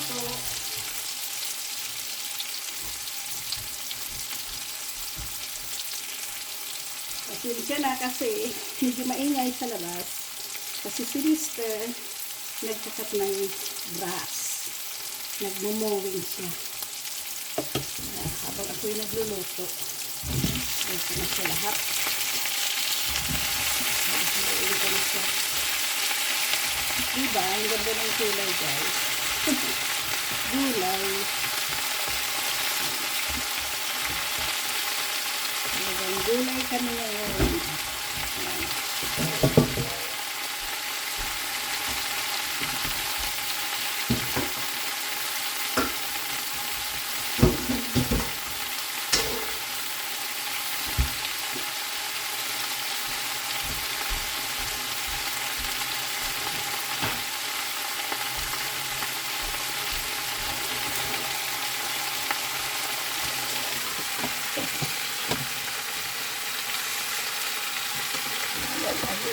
luto. Pasensya na kasi medyo maingay sa labas. Kasi si Mister nagkakat ng grass. Nagmumowing siya. Kaya habang ako'y nagluluto, ito na siya lahat. Ko na siya. Diba? Ang ganda ng kulay guys. Gulay. Talagang gulay kami ngayon.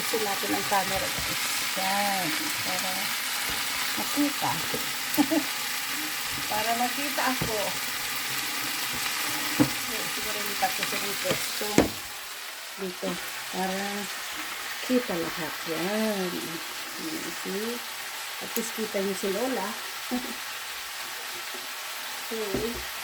Ayusin natin ang camera guys. Yan. Para makita. para makita ako. Ayan, siguro lipat ko sa dito. So, dito. Para kita lahat. Yan. See? At least kita niyo si Lola. okay.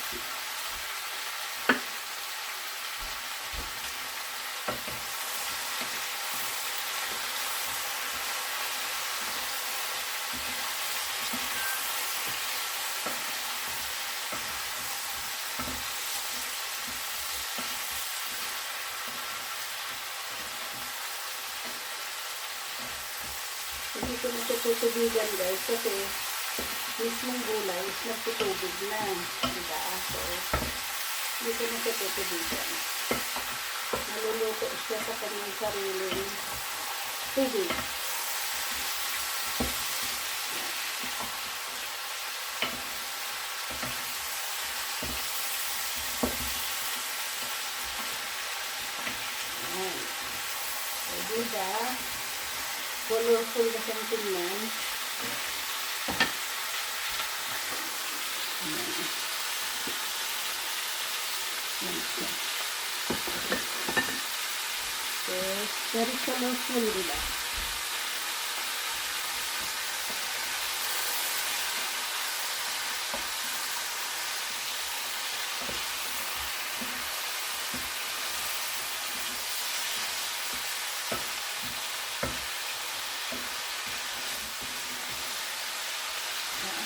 Hindi ko natututubigan guys kasi mismong gulay nagtutubig na. Diba? So, hindi ko natututubigan. Naluluto siya sa kanyang sariling tubig. Ayan. So, diba? Colorful na siyang tingnan. So, very colorful, di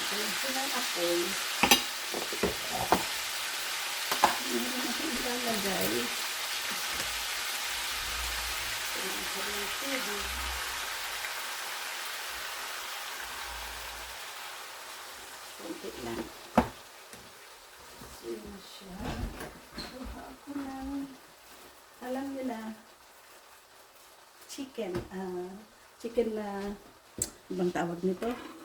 Ayan sila apoy. Meron akong ilalagay. Kunti lang. Sino siya? Kuha ako ng, alam niyo na, chicken. ah chicken na, ibang tawag nito?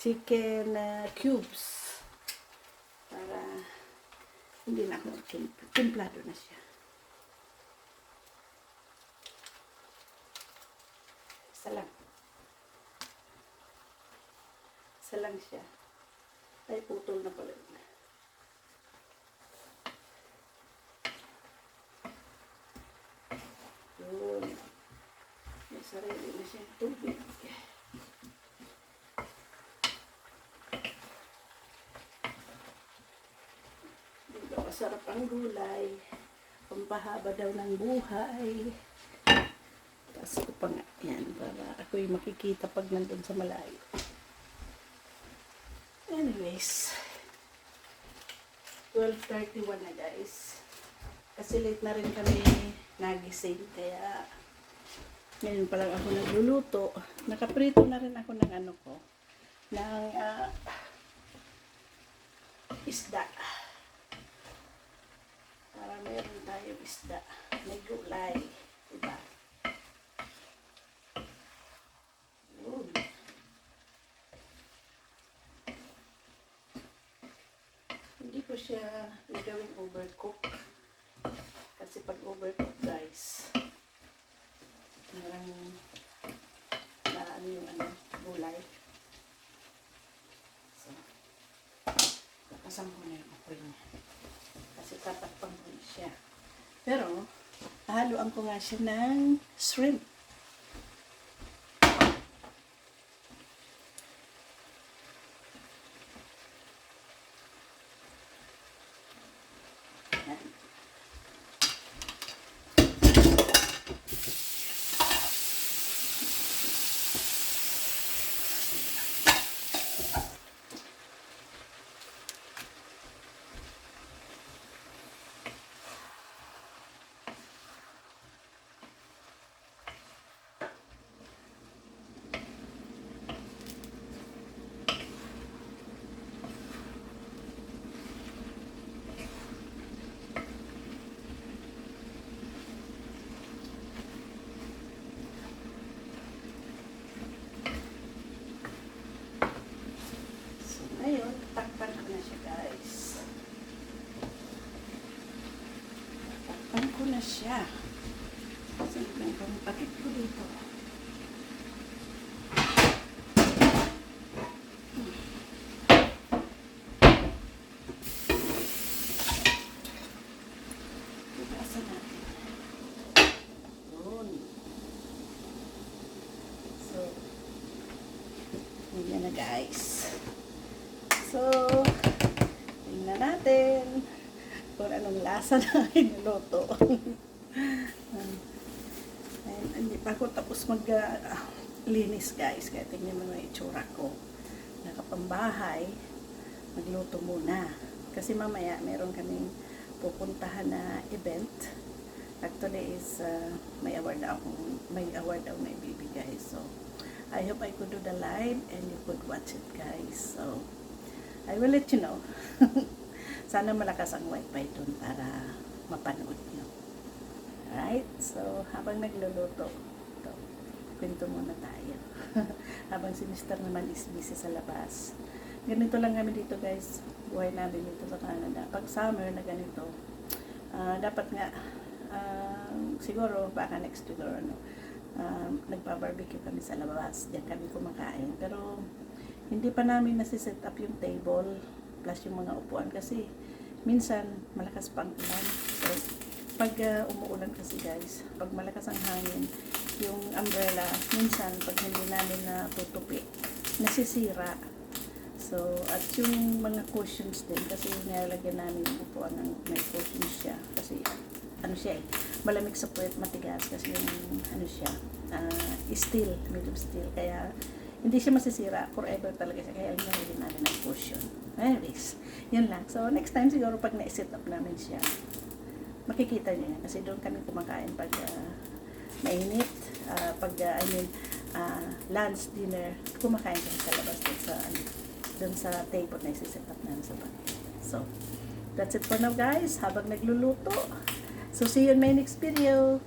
Chicken uh, cubes para hindi na ako tim- timplado na siya. Isa lang. Siya. Ay, putol na pala. Yun. May sarili na siyang tubig. Diba, masarap ang gulay. Pampahaba daw ng buhay. Tapos ko pa nga, yan, para ako'y makikita pag nandun sa malayo. Anyways, 12.31 na guys. Kasi late na rin kami nagising, kaya ngayon pa lang ako nagluluto. Nakaprito na rin ako ng ano ko, ng ah, isda. isda. May gulay. Diba? Yun. Hindi ko siya nagawin overcook. Kasi pag overcook guys, parang naano yung ano, gulay. So, kasama ko na yung apoy niya. Kasi tatakpan ko siya. Pero, haluan ko nga siya ng shrimp. Yan. So, ngayon, takpan ko na siya, guys. Takpan ko na siya. So, tignan ko ang pakit ko dito. Natin. Yun. So, Ganyan na guys. So, tingnan natin kung anong lasa na niluto. Hindi pa ako tapos mag ah, linis guys. Kaya tingnan mo yung itsura ko. Nakapambahay, magluto muna. Kasi mamaya meron kaming pupuntahan na event. Actually is uh, may award ako, may award ako may bibigay. So, I hope I could do the live and you could watch it guys. So, I will let you know. Sana malakas ang wifi dun para mapanood nyo. Alright? So, habang nagluluto, ito, kwento muna tayo. habang si Mr. naman is busy sa labas. Ganito lang kami dito guys. Buhay namin dito sa Canada. Pag summer na ganito, ah, dapat nga, ah, siguro baka next week or ano, um, nagpa-barbecue kami sa labas. Diyan kami kumakain. Pero, hindi pa namin nasiset up yung table plus yung mga upuan kasi minsan malakas pa ang ulan. Pag uh, umuulan kasi guys, pag malakas ang hangin, yung umbrella, minsan pag hindi namin natutupi, nasisira. So, at yung mga cushions din, kasi nilalagyan namin yung upuan ng may cushions siya. Kasi, ano siya eh, malamig sa puwet, matigas. Kasi yung, ano siya, ah, steel, medium steel. Kaya, hindi siya masisira. Forever talaga siya. Kaya nilalagyan namin ng cushion. Anyways, yun lang. So, next time siguro pag na-set up namin siya, makikita niyo yan. Kasi doon kami kumakain pag ah, mainit. ah, pag, ah, I mean, ah, lunch, dinner, kumakain kami sa labas doon sa, ano, doon sa table na isi-set up namin sa bahay. So, that's it for now guys. Habang nagluluto. So, see you in my next video.